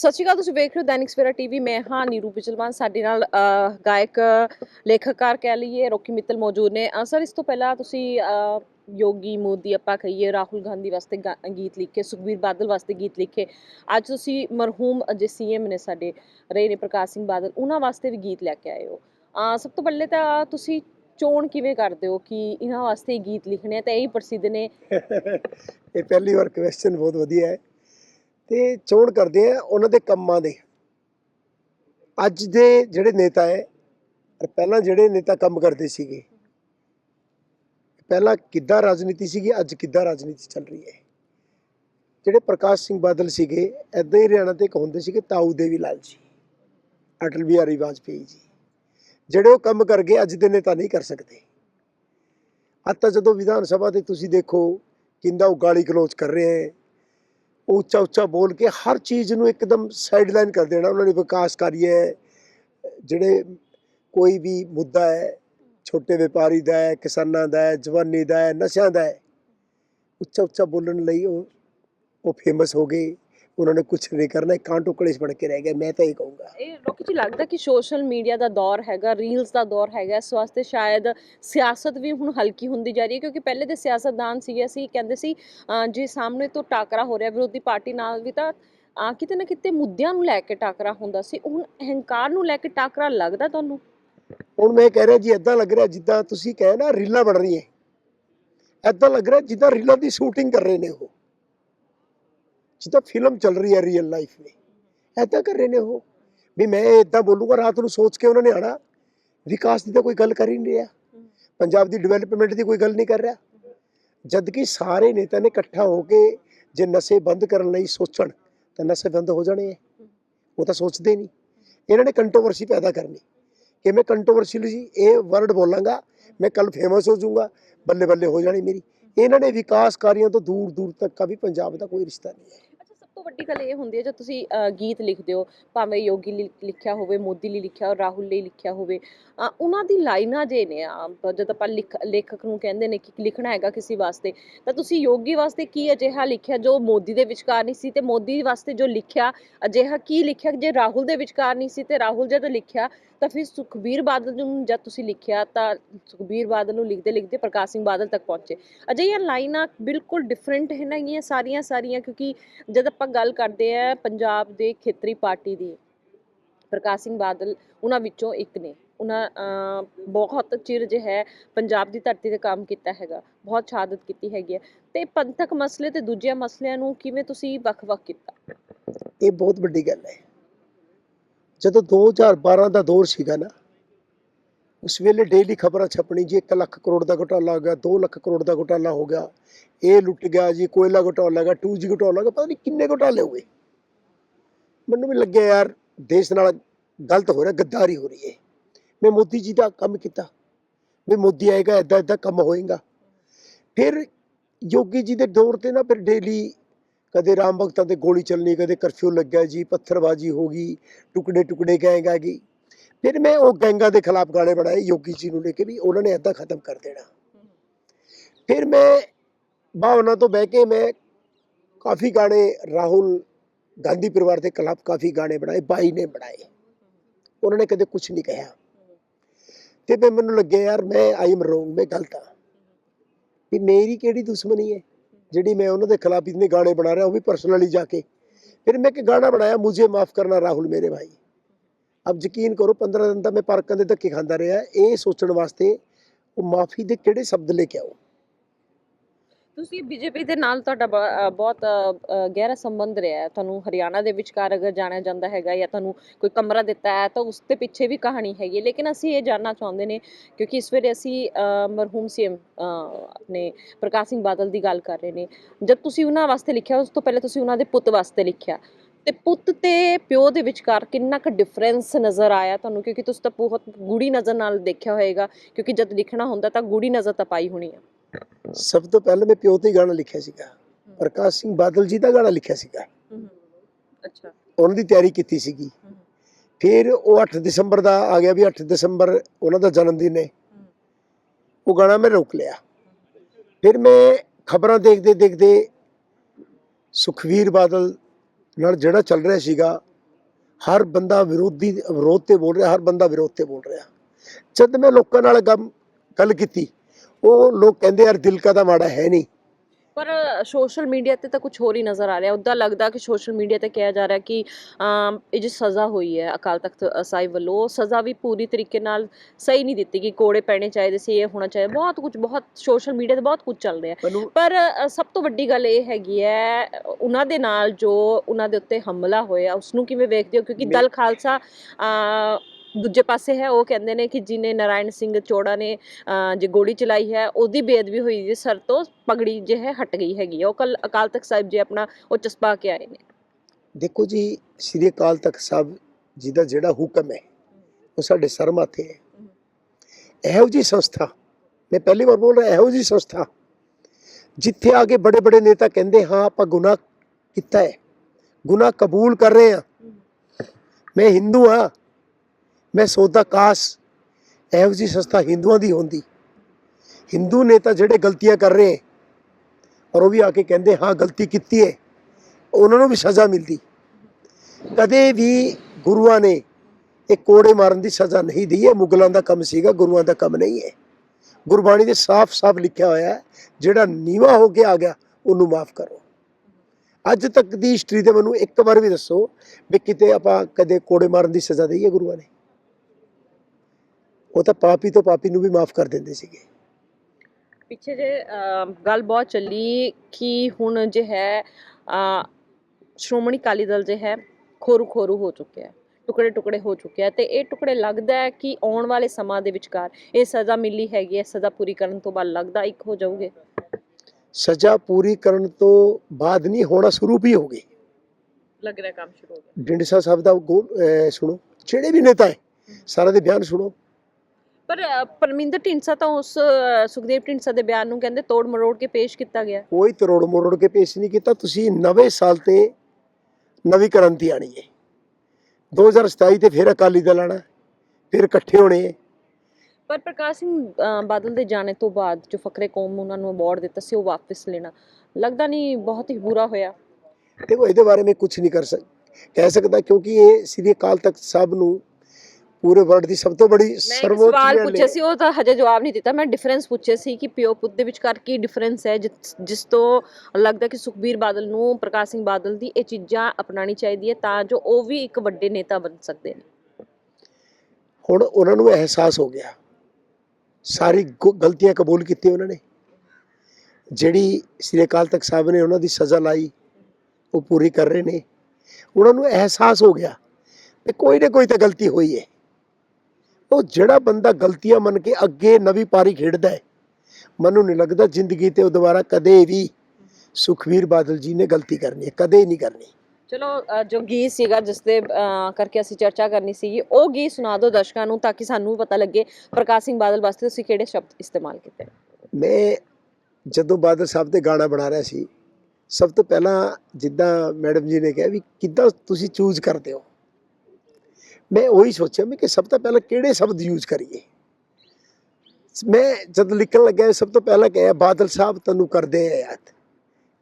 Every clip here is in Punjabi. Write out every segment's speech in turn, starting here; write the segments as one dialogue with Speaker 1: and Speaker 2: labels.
Speaker 1: ਸਤਿ ਸ਼੍ਰੀ ਅਕਾਲ, ਤੁਸੀਂ ਵੇਖ ਰਹੇ ਹੋ ਦੈਨਿਕ ਸਵੇਰਾ ਟੀਵੀ। ਮੈਂ ਹਾਂ ਨੀਰੂ ਬਿਜਲਵਾਨ ਸਾਡੇ ਨਾਲ ਗਾਇਕ, ਲੇਖਕਕਾਰ ਕਹਿ ਲਈਏ, ਰੋਕੀ ਮਿੱਤਲ ਮੌਜੂਦ ਨੇ। ਸਰ, ਇਸ ਤੋਂ ਪਹਿਲਾਂ ਤੁਸੀਂ ਯੋਗੀ ਮੋਦੀ ਆਪਾਂ ਕਹੀਏ, ਰਾਹੁਲ ਗਾਂਧੀ ਵਾਸਤੇ ਗਾ- ਗੀਤ ਲਿਖੇ, ਸੁਖਬੀਰ ਬਾਦਲ ਵਾਸਤੇ ਗੀਤ ਲਿਖੇ। ਅੱਜ ਤੁਸੀਂ ਮਰਹੂਮ ਜੇ ਸੀਐਮ ਨੇ ਸਾਡੇ, ਰਹੇ ਨੇ ਪ੍ਰਕਾਸ਼ ਸਿੰਘ ਬਾਦਲ, ਉਹਨਾਂ ਵਾਸਤੇ ਵੀ ਗੀਤ ਲੈ ਕੇ ਆਏ ਹੋ। ਸਭ ਤੋਂ ਪਹਿਲੇ ਤਾਂ ਤੁਸੀਂ ਚੋਣ ਕਿਵੇਂ ਕਰਦੇ ਹੋ ਕਿ ਇਹਨਾਂ ਵਾਸਤੇ ਗੀਤ ਲਿਖਣੇ ਆ? ਤੇ ਇਹੀ ਪ੍ਰਸਿੱਧ ਨੇ।
Speaker 2: ਇਹ ਪਹਿਲੀ ਵਾਰ ਕੁਐਸਚਨ ਬਹੁਤ ਵਧੀਆ ਹੈ। ਤੇ ਚੋਣ ਕਰਦੇ ਆ ਉਹਨਾਂ ਦੇ ਕੰਮਾਂ ਦੇ। ਅੱਜ ਦੇ ਜਿਹੜੇ ਨੇਤਾ ਹੈ ਔਰ ਪਹਿਲਾਂ ਜਿਹੜੇ ਨੇਤਾ ਕੰਮ ਕਰਦੇ ਸੀਗੇ, ਪਹਿਲਾਂ ਕਿੱਦਾਂ ਰਾਜਨੀਤੀ ਸੀਗੀ, ਅੱਜ ਕਿੱਦਾਂ ਰਾਜਨੀਤੀ ਚੱਲ ਰਹੀ ਹੈ ਜਿਹੜੇ ਪ੍ਰਕਾਸ਼ ਸਿੰਘ ਬਾਦਲ ਸੀਗੇ ਐਦਾਂ ਹੀ ਹਰਿਆਣਾ ਤੇ ਇੱਕ ਹੁੰਦੇ ਸੀਗੇ ਤਾਊ ਦੇਵੀ ਲਾਲ ਜੀ, ਅਟਲ ਬਿਹਾਰੀ ਵਾਜਪੇਈ ਜੀ। ਜਿਹੜੇ ਉਹ ਕੰਮ ਕਰ ਗਏ, ਅੱਜ ਦੇ ਨੇਤਾ ਨਹੀਂ ਕਰ ਸਕਦੇ। ਅੱਜ ਤਾਂ ਜਦੋਂ ਵਿਧਾਨ ਸਭਾ ਤੇ ਤੁਸੀਂ ਦੇਖੋ ਕਿੰਦਾ ਉਹ ਗਾਲੀ ਗਲੋਚ ਕਰ ਰਹੇ ਹੈ ਉੱਚਾ ਉੱਚਾ ਬੋਲ ਕੇ ਹਰ ਚੀਜ਼ ਨੂੰ ਇੱਕਦਮ ਸਾਈਡਲਾਈਨ ਕਰ ਦੇਣਾ, ਉਹਨਾਂ ਨੇ ਵਿਕਾਸ ਕਰੀਏ ਜਿਹੜੇ ਕੋਈ ਵੀ ਮੁੱਦਾ ਹੈ, ਛੋਟੇ ਵਪਾਰੀ ਦਾ ਹੈ, ਕਿਸਾਨਾਂ ਦਾ ਹੈ, ਜਵਾਨੀ ਦਾ ਹੈ, ਨਸ਼ਿਆਂ ਦਾ ਹੈ, ਉੱਚਾ ਉੱਚਾ ਬੋਲਣ ਲਈ ਉਹ ਉਹ ਫੇਮਸ ਹੋ ਗਏ। ਉਹਨਾਂ ਨੇ ਕੁਝ ਨਹੀਂ ਕਰਨਾ ਕਾਂ ਟੁਕੜੇ 'ਚ ਫੜ ਕੇ ਰਹਿ ਗਏ ਮੈਂ ਤਾਂ ਇਹ ਕਹੂੰਗਾ।
Speaker 1: ਇਹ ਲੋਕੀ ਜੀ ਲੱਗਦਾ ਕਿ ਸੋਸ਼ਲ ਮੀਡੀਆ ਦਾ ਦੌਰ ਹੈਗਾ ਰੀਲਸ ਦਾ ਦੌਰ ਹੈਗਾ ਇਸ ਵਾਸਤੇ ਸ਼ਾਇਦ ਸਿਆਸਤ ਵੀ ਹੁਣ ਹਲਕੀ ਹੁੰਦੀ ਜਾ ਰਹੀ ਹੈ ਕਿਉਂਕਿ ਪਹਿਲੇ ਦੇ ਸਿਆਸਤਦਾਨ ਸੀਗੇ ਅਸੀਂ ਕਹਿੰਦੇ ਸੀ ਜੇ ਸਾਹਮਣੇ ਤੋਂ ਟਾਕਰਾ ਹੋ ਰਿਹਾ ਵਿਰੋਧੀ ਪਾਰਟੀ ਨਾਲ ਵੀ ਤਾਂ ਅਹ, ਕਿਤੇ ਨਾ ਕਿਤੇ ਮੁੱਦਿਆਂ ਨੂੰ ਲੈ ਕੇ ਟਾਕਰਾ ਹੁੰਦਾ ਸੀ ਹੁਣ ਅਹੰਕਾਰ ਨੂੰ ਲੈ ਕੇ ਟਾਕਰਾ ਲੱਗਦਾ ਤੁਹਾਨੂੰ?
Speaker 2: ਹੁਣ ਮੈਂ ਕਹਿ ਰਿਹਾ ਜੀ ਐਦਾਂ ਲੱਗ ਰਿਹਾ ਜਿੱਦਾਂ ਤੁਸੀਂ ਕਹੇ ਨਾ ਰੀਲਾਂ ਬਣ ਰਹੀਆਂ। ਐਦਾਂ ਲੱਗ ਰਿਹਾ ਜਿੱਦਾਂ ਰੀਲਾਂ ਦੀ ਸ਼ੂਟਿੰਗ ਕਰ ਰਹੇ ਨੇ ਉਹ। ਜਿੱਦਾਂ ਫਿਲਮ ਚੱਲ ਰਹੀ ਹੈ ਰੀਅਲ ਲਾਈਫ ਵਿੱਚ। ਐਦਾਂ ਕਰ ਰਹੇ ਨੇ ਉਹ। ਵੀ ਮੈਂ ਇਦਾਂ ਬੋਲੂਗਾ, ਰਾਤ ਨੂੰ ਸੋਚ ਕੇ ਉਹਨਾਂ ਨੇ ਆਣਾ ਵਿਕਾਸ ਦੀ ਤਾਂ ਕੋਈ ਗੱਲ ਕਰ ਹੀ ਨਹੀਂ ਰਿਹਾ। ਪੰਜਾਬ ਦੀ ਡਿਵੈਲਪਮੈਂਟ ਦੀ ਕੋਈ ਗੱਲ ਨਹੀਂ ਕਰ ਰਿਹਾ। ਜਦ ਕਿ ਸਾਰੇ ਨੇਤਾ ਨੇ ਇਕੱਠਾ ਹੋ ਕੇ ਜੇ ਨਸ਼ੇ ਬੰਦ ਕਰਨ ਲਈ ਸੋਚਣ, ਤਾਂ ਨਸ਼ੇ ਬੰਦ ਹੋ ਜਾਣੇ ਹੈ ਉਹ ਤਾਂ ਸੋਚਦੇ ਨਹੀਂ। ਇਹਨਾਂ ਨੇ ਕੰਟਰੋਵਰਸੀ ਪੈਦਾ ਕਰਨੀ। ਕਿ ਮੈਂ ਕੰਟਰੋਵਰਸ਼ੀਅਲੀ ਇਹ ਵਰਡ ਬੋਲਾਂਗਾ, ਮੈਂ ਕੱਲ ਫੇਮਸ ਹੋ ਜਾਊਂਗਾ ਬੱਲੇ ਬੱਲੇ ਹੋ ਜਾਣੀ ਮੇਰੀ। ਇਹਨਾਂ ਨੇ ਵਿਕਾਸ ਕਾਰੀਆਂ ਤੋਂ ਦੂਰ ਦੂਰ ਤੱਕ ਕਾ ਵੀ ਪੰਜਾਬ ਦਾ ਕੋਈ ਰਿਸ਼ਤਾ ਨਹੀਂ ਹੈ।
Speaker 1: ਤੋਂ ਵੱਡੀ ਗੱਲ ਇਹ ਹੁੰਦੀ ਹੈ ਜਦ ਤੁਸੀਂ ਅਹ, ਗੀਤ ਲਿਖਦੇ ਹੋ ਭਾਵੇਂ ਯੋਗੀ ਲਈ ਲਿਖਿਆ ਹੋਵੇ ਮੋਦੀ ਲਈ ਲਿਖਿਆ ਹੋਵੇ ਰਾਹੁਲ ਲਈ ਲਿਖਿਆ ਹੋਵੇ ਉਹਨਾਂ ਦੀ ਲਾਈਨਾਂ ਜੇ ਨੇ ਜਦ ਆਪਾਂ ਲੇਖਕ ਨੂੰ ਕਹਿੰਦੇ ਨੇ ਕਿ ਲਿਖਣਾ ਹੈਗਾ ਕਿਸੇ ਵਾਸਤੇ ਤਾਂ ਤੁਸੀਂ ਯੋਗੀ ਵਾਸਤੇ ਕੀ ਅਜਿਹਾ ਲਿਖਿਆ ਜੋ ਮੋਦੀ ਦੇ ਵਿਚਕਾਰ ਨਹੀਂ ਸੀ ਤੇ ਮੋਦੀ ਵਾਸਤੇ ਜੋ ਲਿਖਿਆ ਅਜਿਹਾ ਕੀ ਲਿਖਿਆ ਜੇ ਰਾਹੁਲ ਦੇ ਵਿਚਕਾਰ ਨਹੀਂ ਸੀ ਤੇ ਰਾਹੁਲ ਜਦ ਲਿਖਿਆ ਤਾਂ ਫਿਰ ਸੁਖਬੀਰ ਬਾਦਲ ਨੂੰ ਜਦ ਤੁਸੀਂ ਲਿਖਿਆ ਤਾਂ ਸੁਖਬੀਰ ਬਾਦਲ ਨੂੰ ਲਿਖਦੇ ਲਿਖਦੇ ਪ੍ਰਕਾਸ਼ ਸਿੰਘ ਬਾਦਲ ਤੱਕ ਪਹੁੰਚੇ। ਅਜਿਹੀਆਂ ਲਾਈਨਾਂ ਬਿਲਕੁਲ ਡਿਫਰੈਂਟ ਹੈ ਨੇਗੀਆਂ ਸਾਰੀਆਂ ਸਾਰੀਆਂ ਕਿਉਂਕਿ ਜਦ ਆਪਾਂ ਗੱਲ ਕਰਦੇ ਆ ਪੰਜਾਬ ਦੇ ਖੇਤਰੀ ਪਾਰਟੀ ਦੀ, ਪ੍ਰਕਾਸ਼ ਸਿੰਘ ਬਾਦਲ, ਉਹਨਾਂ ਵਿੱਚੋਂ ਇੱਕ ਨੇ। ਉਹਨਾਂ ਬਹੁਤ ਚਿਰ ਜੇ ਹੈ ਪੰਜਾਬ ਦੀ ਧਰਤੀ ਤੇ ਕੰਮ ਕੀਤਾ ਹੈਗਾ, ਬਹੁਤ ਸ਼ਹਾਦਤ ਕੀਤੀ ਹੈਗੀ ਹੈ। ਤੇ ਪੰਥਕ ਮਸਲੇ ਤੇ ਦੂਜਿਆਂ ਮਸਲਿਆਂ ਨੂੰ ਕਿਵੇਂ ਤੁਸੀਂ ਵੱਖ-ਵੱਖ ਕੀਤਾ?
Speaker 2: ਇਹ ਬਹੁਤ ਵੱਡੀ ਗੱਲ ਹੈ। ਜਦੋਂ 2012 ਦਾ ਦੌਰ ਸੀਗਾ ਨਾ ਉਸ ਵੇਲੇ ਡੇਲੀ ਖਬਰਾਂ ਛਪਣੀ ਜੀ 1 ਲੱਖ ਕਰੋੜ ਦਾ ਘੁਟਾਲਾ ਹੋ ਗਿਆ 2 ਲੱਖ ਕਰੋੜ ਦਾ ਘੁਟਾਲਾ ਹੋ ਗਿਆ। ਇਹ ਲੁੱਟ ਗਿਆ ਜੀ, ਕੋਇਲਾ ਘੁਟਾਲਾ ਗਿਆ 2G ਘੁਟਾਲਾ ਗਿਆ, ਪਤਾ ਨਹੀਂ ਕਿੰਨੇ ਘੁਟਾਲੇ ਹੋਏ ਮੈਨੂੰ ਵੀ ਲੱਗਿਆ ਯਾਰ, ਦੇਸ਼ ਨਾਲ ਗਲਤ ਹੋ ਰਿਹਾ, ਗੱਦਾਰੀ ਹੋ ਰਹੀ ਹੈ। ਮੈਂ ਮੋਦੀ ਜੀ ਦਾ ਕੰਮ ਕੀਤਾ। ਵੀ ਮੋਦੀ ਆਏਗਾ ਐਦਾਂ ਐਦਾਂ ਕੰਮ ਹੋਏਗਾ। ਫਿਰ ਯੋਗੀ ਜੀ ਦੇ ਦੌਰ ਤੇ ਨਾ, ਫਿਰ ਡੇਲੀ ਕਦੇ ਰਾਮ ਭਗਤਾਂ ਤੇ ਗੋਲੀ ਚੱਲਣੀ, ਕਦੇ ਕਰਫਿਊ ਲੱਗਿਆ ਜੀ, ਪੱਥਰਬਾਜ਼ੀ ਹੋ ਗਈ ਟੁਕੜੇ ਟੁਕੜੇ ਗਏ ਆ ਗਈ। ਫਿਰ ਮੈਂ ਉਹ ਗੈਂਗਾਂ ਦੇ ਖਿਲਾਫ ਗਾਣੇ ਬਣਾਏ, ਯੋਗੀ ਜੀ ਨੂੰ ਲੈ ਕੇ ਵੀ ਉਹਨਾਂ ਨੇ ਐਦਾਂ ਖਤਮ ਕਰ ਦੇਣਾ। ਫਿਰ ਮੈਂ ਭਾਵਨਾ ਤੋਂ ਬਹਿ ਕੇ ਮੈਂ ਕਾਫੀ ਗਾਣੇ, ਰਾਹੁਲ ਗਾਂਧੀ ਪਰਿਵਾਰ ਦੇ ਖਿਲਾਫ ਕਾਫੀ ਗਾਣੇ ਬਣਾਏ, ਬਾਈ ਨੇ ਬਣਾਏ। ਉਹਨਾਂ ਨੇ ਕਦੇ ਕੁਝ ਨਹੀਂ ਕਿਹਾ। ਤੇ ਫਿਰ ਮੈਨੂੰ ਲੱਗਿਆ, ਯਾਰ ਮੈਂ ਆਈ ਐਮ ਰੋਂਗ ਮੈਂ ਗਲਤ ਹਾਂ। ਵੀ ਮੇਰੀ ਕਿਹੜੀ ਦੁਸ਼ਮਣੀ ਹੈ? ਜਿਹੜੀ ਮੈਂ ਉਹਨਾਂ ਦੇ ਖਿਲਾਫ ਇਤਨੇ ਗਾਣੇ ਬਣਾ ਰਿਹਾ, ਉਹ ਵੀ ਪਰਸਨਲੀ ਜਾ ਕੇ। ਫਿਰ ਮੈਂ ਇੱਕ ਗਾਣਾ ਬਣਾਇਆ, ਮੁਝੇ ਮਾਫ ਕਰਨਾ, ਰਾਹੁਲ ਮੇਰੇ ਭਾਈ। ਅਬ ਯਕੀਨ ਕਰੋ 15 ਦਿਨ ਤਾਂ ਮੈਂ ਪਾਰਕਾਂ ਦੇ ਧੱਕੇ ਖਾਂਦਾ ਰਿਹਾ। ਇਹ ਸੋਚਣ ਵਾਸਤੇ ਉਹ ਮਾਫੀ ਦੇ ਕਿਹੜੇ ਸ਼ਬਦ ਲੈ ਕੇ ਆਓ?
Speaker 1: ਤੁਸੀਂ ਬੀਜੇਪੀ ਦੇ ਨਾਲ ਤੁਹਾਡਾ ਬਹੁਤ ਗਹਿਰਾ ਸੰਬੰਧ ਰਿਹਾ ਹੈ। ਤੁਹਾਨੂੰ ਹਰਿਆਣਾ ਦੇ ਵਿਚਕਾਰ ਅਗਰ ਜਾਣਿਆ ਜਾਂਦਾ ਹੈਗਾ ਜਾਂ ਤੁਹਾਨੂੰ ਕੋਈ ਕਮਰਾ ਦਿੱਤਾ ਹੈ ਤਾਂ ਉਸ ਦੇ ਪਿੱਛੇ ਵੀ ਕਹਾਣੀ ਹੈਗੀ ਹੈ। ਲੇਕਿਨ ਅਸੀਂ ਇਹ ਜਾਨਣਾ ਚਾਹੁੰਦੇ ਨੇ ਕਿਉਂਕਿ ਇਸ ਵੇਲੇ ਅਸੀਂ ਮਰਹੂਮ ਸੀਐਮ ਆਪਣੇ ਪ੍ਰਕਾਸ਼ ਸਿੰਘ ਬਾਦਲ ਦੀ ਗੱਲ ਕਰ ਰਹੇ ਨੇ। ਜਦ ਤੁਸੀਂ ਉਹਨਾਂ ਵਾਸਤੇ ਲਿਖਿਆ, ਉਸ ਤੋਂ ਪਹਿਲੇ ਤੁਸੀਂ ਉਹਨਾਂ ਦੇ ਪੁੱਤ ਵਾਸਤੇ ਲਿਖਿਆ। ਤੇ ਪੁੱਤ ਤੇ ਪਿਓ ਦੇ ਵਿਚਕਾਰ ਕਿੰਨਾ ਕੁ ਡਿਫਰੈਂਸ ਨਜ਼ਰ ਆਇਆ ਤੁਹਾਨੂੰ? ਕਿਉਂਕਿ ਤੁਸੀਂ ਤਾਂ ਬਹੁਤ ਗੂੜੀ ਨਜ਼ਰ ਨਾਲ ਦੇਖਿਆ ਹੋਏਗਾ ਕਿਉਂਕਿ ਜਦ ਲਿਖਣਾ ਹੁੰਦਾ ਤਾਂ ਗੂੜੀ ਨਜ਼ਰ ਤਾਂ ਪਾਈ ਹੋਣੀ ਆ।
Speaker 2: ਸਭ ਤੋਂ ਪਹਿਲਾਂ ਮੈਂ ਪਿਓ ਤੇ ਗਾਣਾ ਲਿਖਿਆ ਸੀਗਾ। ਪ੍ਰਕਾਸ਼ ਸਿੰਘ ਬਾਦਲ ਜੀ ਦਾ ਗਾਣਾ ਲਿਖਿਆ ਸੀਗਾ।
Speaker 1: ਅੱਛਾ।
Speaker 2: ਉਹਨਾਂ ਦੀ ਤਿਆਰੀ ਕੀਤੀ ਸੀਗੀ। ਫਿਰ ਉਹ 8 ਦਸੰਬਰ ਦਾ ਆ ਗਿਆ ਵੀ 8 ਦਸੰਬਰ ਉਹਨਾਂ ਦਾ ਜਨਮ ਦਿਨ ਹੈ। ਉਹ ਗਾਣਾ ਮੈਂ ਰੋਕ ਲਿਆ। ਫਿਰ ਮੈਂ ਖਬਰਾਂ ਦੇਖਦੇ ਦੇਖਦੇ ਸੁਖਵੀਰ ਬਾਦਲ ਨਾਲ ਜਿਹੜਾ ਚੱਲ ਰਿਹਾ ਸੀਗਾ, ਹਰ ਬੰਦਾ ਵਿਰੋਧੀ ਵਿਰੋਧ ਤੇ ਬੋਲ ਰਿਹਾ, ਹਰ ਬੰਦਾ ਵਿਰੋਧ ਤੇ ਬੋਲ ਰਿਹਾ। ਜਦ ਮੈਂ ਲੋਕਾਂ ਨਾਲ ਗੱਲ ਗੱਲ ਕੀਤੀ, ਉਹ ਲੋਕ ਕਹਿੰਦੇ ਯਾਰ ਦਿਲ ਕਾ ਤਾਂ ਮਾੜਾ ਹੈ ਨਹੀਂ।
Speaker 1: ਪਰ ਸੋਸ਼ਲ ਮੀਡੀਆ ਤੇ ਤਾਂ ਕੁਝ ਹੋਰ ਹੀ ਨਜ਼ਰ ਆ ਰਿਹਾ। ਉੱਦਾਂ ਲੱਗਦਾ ਕਿ ਸੋਸ਼ਲ ਮੀਡੀਆ ਤੇ ਕਿਹਾ ਜਾ ਰਿਹਾ ਕਿ ਇਹ ਜੋ ਸਜ਼ਾ ਹੋਈ ਹੈ ਅਕਾਲ ਤਖਤ ਸਾਹਿਬ ਵੱਲੋਂ ਸਜ਼ਾ ਵੀ ਪੂਰੀ ਤਰੀਕੇ ਨਾਲ ਸਹੀ ਨਹੀਂ ਦਿੱਤੀ ਕਿ ਕੋੜੇ ਪੈਣੇ ਚਾਹੀਦੇ ਸੀ ਇਹ ਹੋਣਾ ਚਾਹੀਦਾ। ਬਹੁਤ ਕੁਝ ਬਹੁਤ ਸੋਸ਼ਲ ਮੀਡੀਆ ਤੇ ਬਹੁਤ ਕੁਝ ਚੱਲ ਰਿਹਾ। ਪਰ ਸਭ ਤੋਂ ਵੱਡੀ ਗੱਲ ਇਹ ਹੈਗੀ ਹੈ ਉਹਨਾਂ ਦੇ ਨਾਲ ਜੋ ਉਹਨਾਂ ਦੇ ਉੱਤੇ ਹਮਲਾ ਹੋਇਆ ਉਸ ਨੂੰ ਕਿਵੇਂ ਵੇਖਦੇ ਹੋ? ਕਿਉਂਕਿ ਦਲ ਖਾਲਸਾ ਦੂਜੇ ਪਾਸੇ ਹੈ, ਉਹ ਕਹਿੰਦੇ ਨੇ ਕਿ ਜਿਨੇ ਨਾਰਾਇਣ ਸਿੰਘ ਚੋੜਾ ਨੇ ਜੇ ਗੋਲੀ ਚਲਾਈ ਹੈ, ਉਹਦੀ ਬੇਅਦਬੀ ਹੋਈ ਜੀ ਸਰ ਤੋਂ ਪਗੜੀ ਜੇ ਹੈ, ਹਟ ਗਈ ਹੈਗੀ ਉਹ ਕੱਲ ਅਕਾਲ ਤਖਤ ਸਾਹਿਬ ਜੀ ਆਪਣਾ ਉਹ ਚਸਪਾ ਕੇ ਆਏ ਨੇ।
Speaker 2: ਦੇਖੋ ਜੀ, ਸ੍ਰੀ ਅਕਾਲ ਤਖਤ ਸਾਹਿਬ ਜੀ ਦਾ ਜਿਹੜਾ ਹੁਕਮ ਹੈ, ਉਹ ਸਾਡੇ ਸਰ ਮਾਥੇ ਹੈ। ਇਹੋ ਜੀ ਸੰਸਥਾ, ਮੈਂ ਪਹਿਲੀ ਵਾਰ ਬੋਲ ਰਿਹਾ, ਇਹੋ ਜੀ ਸੰਸਥਾ, ਜਿੱਥੇ ਆ ਕੇ ਬੜੇ ਬੜੇ ਨੇਤਾ ਕਹਿੰਦੇ, ਹਾਂ, ਆਪਾਂ ਗੁਨਾਹ ਕੀਤਾ ਹੈ, ਗੁਨਾਹ ਕਬੂਲ ਕਰ ਰਹੇ ਹਾਂ। ਮੈਂ ਹਿੰਦੂ ਹਾਂ ਮੈਂ ਸੋਚਦਾ ਕਾਸ ਇਹੋ ਜੀ ਸੰਸਥਾ ਹਿੰਦੂਆਂ ਦੀ ਹੁੰਦੀ। ਹਿੰਦੂ ਨੇ ਤਾਂ ਜਿਹੜੇ ਗਲਤੀਆਂ ਕਰ ਰਹੇ ਹੈ ਔਰ ਉਹ ਵੀ ਆ ਕੇ ਕਹਿੰਦੇ, ਹਾਂ, ਗਲਤੀ ਕੀਤੀ ਹੈ ਉਹਨਾਂ ਨੂੰ ਵੀ ਸਜ਼ਾ ਮਿਲਦੀ। ਕਦੇ ਵੀ ਗੁਰੂਆਂ ਨੇ ਇਹ ਕੋੜੇ ਮਾਰਨ ਦੀ ਸਜ਼ਾ ਨਹੀਂ ਦੀ ਇਹ ਮੁਗਲਾਂ ਦਾ ਕੰਮ ਸੀਗਾ, ਗੁਰੂਆਂ ਦਾ ਕੰਮ ਨਹੀਂ ਹੈ ਗੁਰਬਾਣੀ ਦੇ ਸਾਫ਼-ਸਾਫ਼ ਲਿਖਿਆ ਹੋਇਆ ਹੈ, ਜਿਹੜਾ ਨੀਵਾ ਹੋ ਕੇ ਆ ਗਿਆ, ਉਹਨੂੰ ਮਾਫ ਕਰੋ। ਅੱਜ ਤੱਕ ਦੀ ਹਿਸਟਰੀ 'ਤੇ ਮੈਨੂੰ ਇੱਕ ਵਾਰ ਵੀ ਦੱਸੋ ਵੀ ਕਿਤੇ ਆਪਾਂ ਕਦੇ ਕੋੜੇ ਮਾਰਨ ਦੀ ਸਜ਼ਾ ਦਈਏ ਗੁਰੂਆਂ ਨੇ? ਉਹ ਤਾਂ ਪਾਪੀ ਤੋਂ ਪਾਪੀ ਨੂੰ ਵੀ ਮਾਫ ਕਰ ਦਿੰਦੇ ਸੀਗੇ।
Speaker 1: ਪਿੱਛੇ ਜੇ ਗੱਲ ਬਹੁਤ ਚੱਲੀ ਕਿ ਹੁਣ ਜੇ ਹੈ ਸ਼੍ਰੋਮਣੀ ਅਕਾਲੀ ਦਲ ਜੇ ਹੈ ਖੋਰੂ ਖੋਰੂ ਹੋ ਚੁੱਕਿਆ ਹੈ ਟੁਕੜੇ ਟੁਕੜੇ ਹੋ ਚੁੱਕਿਆ ਤੇ ਇਹ ਟੁਕੜੇ ਲੱਗਦਾ ਹੈ ਕਿ ਆਉਣ ਵਾਲੇ ਸਮਾਂ ਦੇ ਵਿਚਕਾਰ ਇਹ ਸਜ਼ਾ ਮਿਲੀ ਹੈਗੀ ਹੈ ਸਜ਼ਾ ਪੂਰੀ ਕਰਨ ਤੋਂ ਬਾਅਦ ਲੱਗਦਾ ਇੱਕ ਹੋ ਜਾਓਗੇ
Speaker 2: ਸਜ਼ਾ ਪੂਰੀ ਕਰਨ ਤੋਂ ਬਾਅਦ ਨਹੀਂ ਹੋਣਾ ਸ਼ੁਰੂ ਵੀ ਹੋ ਗਈ।
Speaker 1: ਲੱਗ ਰਿਹਾ ਕੰਮ ਸ਼ੁਰੂ ਹੋ ਗਿਆ।
Speaker 2: ਡਿੰਡਸਾ ਸਾਹਿਬ ਦਾ ਸੁਣੋ ਜਿਹੜੇ ਵੀ ਨੇਤਾ ਹੈ ਸਾਰਾ ਦੇ ਬਿਆਨ ਸੁਣੋ।
Speaker 1: ਪਰ ਪਰਮਿੰਦਰ ਢੀਂਡਸਾ ਤਾਂ ਉਸ ਸੁਖਦੇਵ ਢੀਂਡਸਾ ਦੇ ਬਿਆਨ ਨੂੰ ਕਹਿੰਦੇ ਤੋੜ ਮਰੋੜ ਕੇ ਪੇਸ਼ ਕੀਤਾ ਗਿਆ।
Speaker 2: ਕੋਈ ਤਰੋੜ ਮੋੜ ਕੇ ਪੇਸ਼ ਨਹੀਂ ਕੀਤਾ। ਤੁਸੀਂ ਨਵੇਂ ਸਾਲ ਤੇ ਨਵੀਂ ਕ੍ਰਾਂਤੀ ਆਣੀ ਹੈ 2027 ਤੇ ਫਿਰ ਅਕਾਲੀ ਦਲ ਆਣਾ ਫਿਰ ਇਕੱਠੇ ਹੋਣੇ ਹੈ।
Speaker 1: ਪਰ ਪ੍ਰਕਾਸ਼ ਸਿੰਘ ਬਾਦਲ ਦੇ ਜਾਣੇ ਤੋਂ ਬਾਅਦ ਜੋ ਫਕਰੇ ਕੌਮ ਉਹਨਾਂ ਨੂੰ ਅਵਾਰਡ ਦਿੱਤਾ ਸੀ ਉਹ ਵਾਪਸ ਲੈਣਾ। ਲੱਗਦਾ ਨਹੀਂ ਬਹੁਤ ਹੀ ਬੁਰਾ ਹੋਇਆ।
Speaker 2: ਦੇਖੋ ਇਹਦੇ ਬਾਰੇ ਮੈਂ ਕੁਝ ਨਹੀਂ ਕਰ ਸਕ ਕਹਿ ਸਕਦਾ ਕਿਉਂਕਿ ਇਹ ਸ੍ਰੀ ਅਕਾਲ ਤਖਤ ਸਾਹਿਬ ਨੂੰ ਪੂਰੇ ਵਰਲਡ ਦੀ ਸਭ ਤੋਂ ਬੜੀ ਸਰਵੋੱਚ
Speaker 1: ਸਵਾਲ
Speaker 2: ਹੈ।
Speaker 1: ਸੀ ਉਹ ਤਾਂ ਹਜੇ ਜਵਾਬ ਨਹੀਂ ਦਿੱਤਾ। ਮੈਂ ਡਿਫਰੈਂਸ ਪੁੱਛਿਆ ਸੀ ਕਿ ਪਿਓ ਪੁੱਤ ਦੇ ਵਿਚਕਾਰ ਕੀ ਡਿਫਰੈਂਸ ਹੈ ਜਿਸ ਤੋਂ ਲੱਗਦਾ ਕਿ ਸੁਖਬੀਰ ਬਾਦਲ ਨੂੰ ਪ੍ਰਕਾਸ਼ ਸਿੰਘ ਬਾਦਲ ਦੀ ਇਹ ਚੀਜ਼ਾਂ ਅਪਣਾਣੀ ਚਾਹੀਦੀ ਹੈ ਤਾਂ ਜੋ ਉਹ ਵੀ ਇੱਕ ਵੱਡੇ ਨੇਤਾ ਬਣ ਸਕਦੇ ਨੇ।
Speaker 2: ਹੁਣ ਉਹਨਾਂ ਨੂੰ ਅਹਿਸਾਸ ਹੋ ਗਿਆ। ਸਾਰੀ ਗਲਤੀਆਂ ਕਬੂਲ ਕੀਤੀ ਉਹਨਾਂ ਨੇ। ਜਿਹੜੀ ਸ੍ਰੀ ਅਕਾਲ ਤਖਤ ਸਾਹਿਬ ਨੇ ਉਹਨਾਂ ਦੀ ਸਜ਼ਾ ਲਾਈ ਉਹ ਪੂਰੀ ਕਰ ਰਹੇ ਨੇ। ਉਹਨਾਂ ਨੂੰ ਅਹਿਸਾਸ ਹੋ ਗਿਆ ਕਿ ਕੋਈ ਨਾ ਕੋਈ ਤਾਂ ਗਲਤੀ ਹੋਈ ਹੈ। ਉਹ ਜਿਹੜਾ ਬੰਦਾ ਗਲਤੀਆਂ ਮੰਨ ਕੇ ਅੱਗੇ ਨਵੀਂ ਪਾਰੀ ਖੇਡਦਾ ਹੈ ਮੈਨੂੰ ਨਹੀਂ ਲੱਗਦਾ ਜ਼ਿੰਦਗੀ ਤੇ ਉਹ ਦੁਬਾਰਾ ਕਦੇ ਵੀ ਸੁਖਵੀਰ ਬਾਦਲ ਜੀ ਨੇ ਗਲਤੀ ਕਰਨੀ ਹੈ ਕਦੇ ਨਹੀਂ ਕਰਨੀ।
Speaker 1: ਚਲੋ ਜੋ ਗੀਤ ਸੀਗਾ ਜਿਸ ਦੇ ਕਰਕੇ ਅਸੀਂ ਚਰਚਾ ਕਰਨੀ ਸੀਗੀ ਉਹ ਗੀਤ ਸੁਣਾ ਦਿਓ ਦਰਸ਼ਕਾਂ ਨੂੰ ਤਾਂ ਕਿ ਸਾਨੂੰ ਪਤਾ ਲੱਗੇ ਪ੍ਰਕਾਸ਼ ਸਿੰਘ ਬਾਦਲ ਵਾਸਤੇ ਤੁਸੀਂ ਕਿਹੜੇ ਸ਼ਬਦ ਇਸਤੇਮਾਲ ਕੀਤੇ
Speaker 2: ਮੈਂ ਜਦੋਂ ਬਾਦਲ ਸਾਹਿਬ ਤੇ ਗਾਣਾ ਬਣਾ ਰਿਹਾ ਸੀ ਸਭ ਤੋਂ ਪਹਿਲਾਂ ਜਿੱਦਾਂ ਮੈਡਮ ਜੀ ਨੇ ਕਿਹਾ ਵੀ ਕਿੱਦਾਂ ਤੁਸੀਂ ਚੂਜ਼ ਕਰਦੇ ਹੋ? ਮੈਂ ਉਹੀ ਸੋਚਿਆ, ਮੈਂ ਕਿ ਸਭ ਤੋਂ ਪਹਿਲਾਂ ਕਿਹੜੇ ਸ਼ਬਦ ਯੂਜ਼ ਕਰੀਏ? ਮੈਂ ਜਦ ਲਿਖਣ ਲੱਗਿਆ, ਸਭ ਤੋਂ ਪਹਿਲਾਂ ਕਿਹਾ, ਬਾਦਲ ਸਾਹਿਬ ਤੈਨੂੰ ਕਰਦੇ ਆ ਯਾਦ।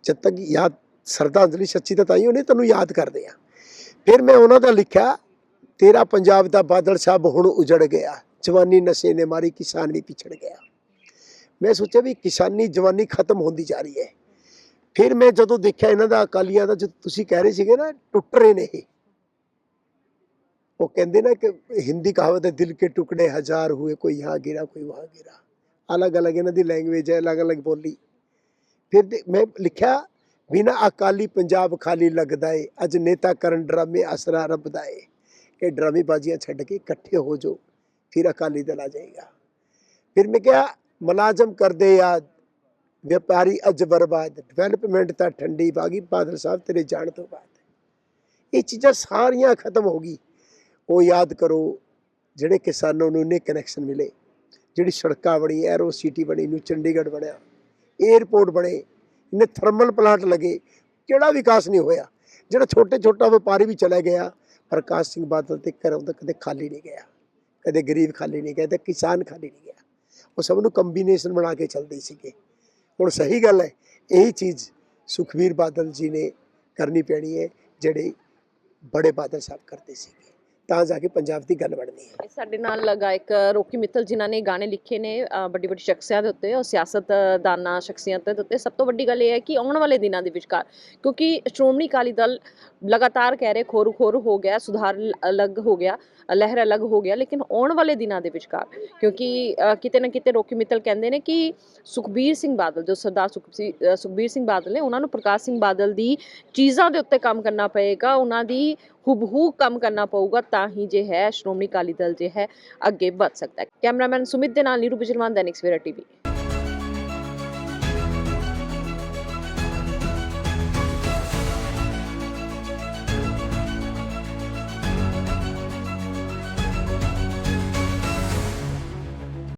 Speaker 2: ਜਦ ਤੱਕ ਯਾਦ ਸਰਦਾਂਜਲੀ ਸੱਚੀ ਤਾਂ ਤਾਈ ਉਹਨੇ ਤੈਨੂੰ ਯਾਦ ਕਰਦੇ ਆ। ਫਿਰ ਮੈਂ ਉਹਨਾਂ ਦਾ ਲਿਖਿਆ, ਤੇਰਾ ਪੰਜਾਬ ਦਾ ਬਾਦਲ ਸਾਹਿਬ ਹੁਣ ਉਜੜ ਗਿਆ। ਜਵਾਨੀ ਨਸ਼ੇ ਨੇ ਮਾਰੀ, ਕਿਸਾਨ ਵੀ ਪਿਛੜ ਗਿਆ। ਮੈਂ ਸੋਚਿਆ ਵੀ ਕਿਸਾਨੀ, ਜਵਾਨੀ ਖਤਮ ਹੁੰਦੀ ਜਾ ਰਹੀ ਹੈ। ਫਿਰ ਮੈਂ ਜਦੋਂ ਦੇਖਿਆ ਇਹਨਾਂ ਦਾ ਅਕਾਲੀਆਂ ਦਾ, ਜਦ ਤੁਸੀਂ ਕਹਿ ਰਹੇ ਸੀਗੇ ਨਾ, ਟੁੱਟ ਰਹੇ ਨੇ ਇਹ। ਉਹ ਕਹਿੰਦੇ ਨਾ ਕਿ ਹਿੰਦੀ ਕਹਾਵਤ ਹੈ, ਦਿਲ ਕੇ ਟੁਕੜੇ ਹਜ਼ਾਰ ਹੋਏ, ਕੋਈ ਹਾਂ ਗਿਰਾ, ਕੋਈ ਵਹਾਂ ਗਿਰਾ। ਅਲੱਗ ਅਲੱਗ ਇਹਨਾਂ ਦੀ ਲੈਂਗੁਏਜ ਹੈ ਅਲੱਗ ਅਲੱਗ ਬੋਲੀ। ਫਿਰ ਮੈਂ ਲਿਖਿਆ, ਬਿਨਾ ਅਕਾਲੀ ਪੰਜਾਬ ਖਾਲੀ ਲੱਗਦਾ ਏ, ਅੱਜ ਨੇਤਾ ਕਰਨ ਡਰਾਮੇ ਅਸਰਾ ਰੱਬ ਦਾ ਏ। ਕਿ ਡਰਾਮੇ ਬਾਜ਼ੀਆਂ ਛੱਡ ਕੇ ਇਕੱਠੇ ਹੋ ਜੋ ਫਿਰ ਅਕਾਲੀ ਦਲ ਆ ਜਾਏਗਾ। ਫਿਰ ਮੈਂ ਕਿਹਾ, ਮੁਲਾਜ਼ਮ ਕਰਦੇ ਯਾਦ ਵਪਾਰੀ ਅੱਜ ਬਰਬਾਦ ਡਿਵੈਲਪਮੈਂਟ ਤਾਂ ਠੰਡੀ ਬਾਗੀ ਬਾਦਲ ਸਾਹਿਬ ਤੇਰੇ ਜਾਣ ਤੋਂ ਬਾਅਦ। ਇਹ ਚੀਜ਼ਾਂ ਸਾਰੀਆਂ ਖਤਮ ਹੋ ਗਈ। ਉਹ ਯਾਦ ਕਰੋ, ਜਿਹੜੇ ਕਿਸਾਨਾਂ ਨੂੰ ਨੇ ਕਨੈਕਸ਼ਨ ਮਿਲੇ, ਜਿਹੜੀ ਸੜਕਾਂ ਬਣੀ ਐਰੋ ਸਿਟੀ ਬਣੀ ਨੂੰ ਚੰਡੀਗੜ੍ਹ ਬਣਿਆ 에ਅਰਪੋਰਟ ਬਣੇ ਇਹਨੇ ਥਰਮਲ ਪਲਾਂਟ ਲਗੇ, ਕਿਹੜਾ ਵਿਕਾਸ ਨਹੀਂ ਹੋਇਆ? ਜਿਹੜਾ ਛੋਟੇ ਛੋਟਾ ਵਪਾਰੀ ਵੀ ਚਲਾ ਗਿਆ, ਪ੍ਰਕਾਸ਼ ਸਿੰਘ ਬਾਦਲ ਤੇ ਘਰੋਂ ਤਾਂ ਕਦੇ ਖਾਲੀ ਨਹੀਂ ਗਿਆ, ਕਦੇ ਗਰੀਬ ਖਾਲੀ ਨਹੀਂ ਗਿਆ ਤੇ ਕਿਸਾਨ ਖਾਲੀ ਨਹੀਂ ਗਿਆ। ਉਹ ਸਭ ਨੂੰ ਕੰਬੀਨੇਸ਼ਨ ਬਣਾ ਕੇ ਚੱਲਦੇ ਸੀਗੇ। ਹੁਣ ਸਹੀ ਗੱਲ ਹੈ, ਇਹੀ ਚੀਜ਼ ਸੁਖਵੀਰ ਬਾਦਲ ਜੀ ਨੇ ਕਰਨੀ ਪੈਣੀ ਹੈ, ਜਿਹੜੇ ਬੜੇ ਬਾਦਲ ਸਾਹਿਬ ਕਰਦੇ ਸੀਗੇ। ਤਾਂ ਜਾ ਕੇ ਪੰਜਾਬ ਦੀ ਗੱਲ ਬਣਨੀ ਹੈ।
Speaker 1: ਸਾਡੇ ਨਾਲ ਗਾਇਕ ਰੋਕੀ ਮਿੱਤਲ ਜਿਨ੍ਹਾਂ ਨੇ ਗਾਣੇ ਲਿਖੇ ਨੇ ਵੱਡੀ ਵੱਡੀ ਸ਼ਖਸੀਅਤ ਦੇ ਉੱਤੇ ਔਰ ਸਿਆਸਤਦਾਨਾਂ ਸ਼ਖਸੀਅਤਾਂ ਦੇ ਉੱਤੇ। ਸਭ ਤੋਂ ਵੱਡੀ ਗੱਲ ਇਹ ਹੈ ਕਿ ਆਉਣ ਵਾਲੇ ਦਿਨਾਂ ਦੇ ਵਿਚਕਾਰ, ਕਿਉਂਕਿ ਸ਼੍ਰੋਮਣੀ ਅਕਾਲੀ ਦਲ ਲਗਾਤਾਰ ਕਹਿ ਰਹੇ ਖੋਰੂ ਖੋਰੂ ਹੋ ਗਿਆ, ਸੁਧਾਰ ਅਲੱਗ ਹੋ ਗਿਆ। ਲਹਿਰ ਅਲੱਗ ਹੋ ਗਿਆ, ਲੇਕਿਨ ਆਉਣ ਵਾਲੇ ਦਿਨਾਂ ਦੇ ਵਿਚਕਾਰ, ਕਿਉਂਕਿ ਕਿਤੇ ਨਾ ਕਿਤੇ ਰੋਕੀ ਮਿੱਤਲ ਕਹਿੰਦੇ ਨੇ ਕਿ ਸੁਖਬੀਰ ਸਿੰਘ ਬਾਦਲ ਜੋ ਸਰਦਾਰ ਸੁਖਬੀ- ਸੁਖਬੀਰ ਸਿੰਘ ਬਾਦਲ ਨੇ, ਉਹਨਾਂ ਨੂੰ ਪ੍ਰਕਾਸ਼ ਸਿੰਘ ਬਾਦਲ ਦੀ ਚੀਜ਼ਾਂ ਦੇ ਉੱਤੇ ਕੰਮ ਕਰਨਾ ਪਏਗਾ, ਉਹਨਾਂ ਦੀ ਹੁਬਹੂ ਕੰਮ ਕਰਨਾ ਪਊਗਾ, ਤਾਂ ਹੀ ਜੇ ਹੈ, ਸ਼੍ਰੋਮਣੀ ਅਕਾਲੀ ਦਲ ਜੇ ਹੈ, ਅੱਗੇ ਵੱਧ ਸਕਦਾ ਹੈ। ਕੈਮਰਾਮੈਨ ਸੁਮਿਤ ਦੇ ਨਾਲ ਨੀਰੂ ਬਿਜਲਵਾਨ ਦੈਨਿਕ ਸਵੇਰਾ ਟੀਵੀ।